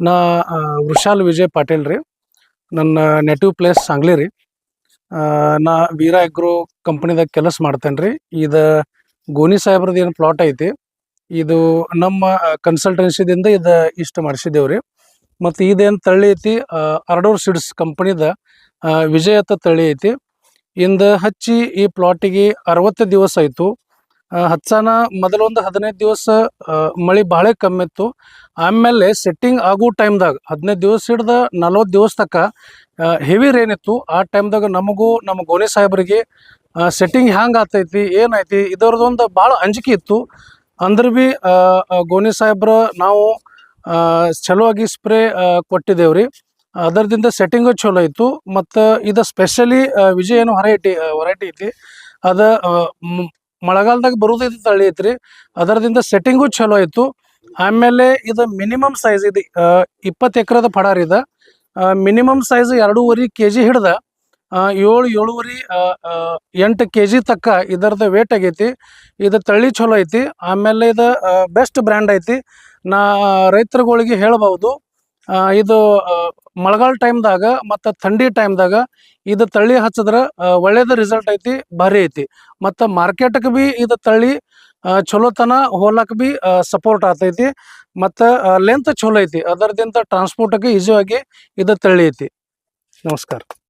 ನಾ ವೃಷಾಲ್ ವಿಜಯ್ ಪಾಟೀಲ್ ರೀ. ನನ್ನ ನೆಟಿವ್ ಪ್ಲೇಸ್ ಸಾಂಗ್ಲಿ ರೀ. ನಾ ವೀರ ಅಗ್ರೋ ಕಂಪ್ನಿದಾಗ ಕೆಲಸ ಮಾಡ್ತೇನೆ ರೀ. ಇದು ಗೋನಿ ಸಾಹೇಬ್ರದ್ದು ಏನು ಪ್ಲಾಟ್ ಐತಿ, ಇದು ನಮ್ಮ ಕನ್ಸಲ್ಟೆನ್ಸಿದಿಂದ ಇದು ಇಷ್ಟು ಮಾಡಿಸಿದ್ದೇವೆ ರೀ. ಮತ್ತು ಇದೇನು ತಳ್ಳಿ ಐತಿ ಅರ್ಡೋರ್ ಸಿಡ್ಸ್ ಕಂಪ್ನಿದ ವಿಜಯ ತಳ್ಳಿ ತಳಿ ಐತಿ. ಇಂದ ಹಚ್ಚಿ ಈ ಪ್ಲಾಟಿಗೆ ಅರವತ್ತು ದಿವಸ ಆಯಿತು. ಹಚ್ಚಾನ ಮೊದಲೊಂದು ಹದಿನೈದು ದಿವಸ ಮಳೆ ಭಾಳ ಕಮ್ಮಿ ಇತ್ತು. ಆಮೇಲೆ ಸೆಟ್ಟಿಂಗ್ ಆಗೋ ಟೈಮ್ದಾಗ ಹದಿನೈದು ದಿವಸ ಹಿಡ್ದ ನಲ್ವತ್ತು ದಿವಸ ತನಕ ಹೆವಿ ರೇನ್ ಇತ್ತು. ಆ ಟೈಮ್ದಾಗ ನಮಗೂ, ನಮ್ಮ ಗೋನಿ ಸಾಹೇಬರಿಗೆ ಸೆಟ್ಟಿಂಗ್ ಹ್ಯಾಂಗ್ ಆಗ್ತೈತಿ, ಏನೈತಿ, ಇದರದೊಂದು ಭಾಳ ಅಂಜಿಕೆ ಇತ್ತು. ಅಂದ್ರೆ ಭೀ ಗೋನಿ ಸಾಹೇಬ್ರ ನಾವು ಚಲೋ ಆಗಿ ಸ್ಪ್ರೇ ಕೊಟ್ಟಿದ್ದೇವ್ರಿ ಅದರದಿಂದ ಸೆಟ್ಟಿಂಗು ಚಲೋ ಇತ್ತು. ಮತ್ತು ಇದು ಸ್ಪೆಷಲಿ ವಿಜಯ ಏನು ಹೊರೈಟಿ ವೆರೈಟಿ ಐತಿ. ಅದ ಮಳೆಗಾಲದಾಗ ಬರುದೈತಿ ತಳ್ಳಿ ಐತ್ರಿ. ಅದರದಿಂದ ಸೆಟ್ಟಿಂಗು ಚಲೋ ಇತ್ತು ಆಮೇಲೆ ಇದು ಮಿನಿಮಮ್ ಸೈಜ್ ಇದು. ಇಪ್ಪತ್ತು ಎಕರೆದ ಪಡಾರ್ ಇದೆ. ಮಿನಿಮಮ್ ಸೈಜ್ ಎರಡೂವರೆ ಕೆ ಜಿ ಹಿಡ್ದ ಏಳು, ಏಳುವರೆ ಎಂಟು ಕೆ ಜಿ ತಕ್ಕ ಇದರದ ವೇಟ್ ಆಗೈತಿ. ಇದು ತಳ್ಳಿ ಚಲೋ ಐತಿ. ಆಮೇಲೆ ಇದು ಬೆಸ್ಟ್ ಬ್ರ್ಯಾಂಡ್ ಐತಿ. ನಾ, ರೈತರುಗಳಿಗೆ ಹೇಳ್ಬೋದು. ಇದು ಮಳೆಗಾಲ ಟೈಮ್ದಾಗ ಮತ್ತು ಥಂಡಿ ಟೈಮ್ದಾಗ ಇದು ತಳ್ಳಿ ಹಚ್ಚಿದ್ರೆ ಒಳ್ಳೇದು ರಿಸಲ್ಟ್ ಐತಿ, ಭಾರಿ ಐತಿ. ಮತ್ತು ಮಾರ್ಕೆಟ್ಗೆ ಭೀ ಇದು ತಳ್ಳಿ ಚಲೋತನ ಹೋಲಕ್ ಭೀ ಸಪೋರ್ಟ್ ಆಗ್ತೈತಿ ಮತ್ತು ಲೆಂತ್ ಚಲೋ ಐತಿ. ಅದರದಿಂದ ಟ್ರಾನ್ಸ್ಪೋರ್ಟಿಗೆ ಈಸಿಯಾಗಿ ಇದು ತಳ್ಳಿ ಐತಿ. ನಮಸ್ಕಾರ.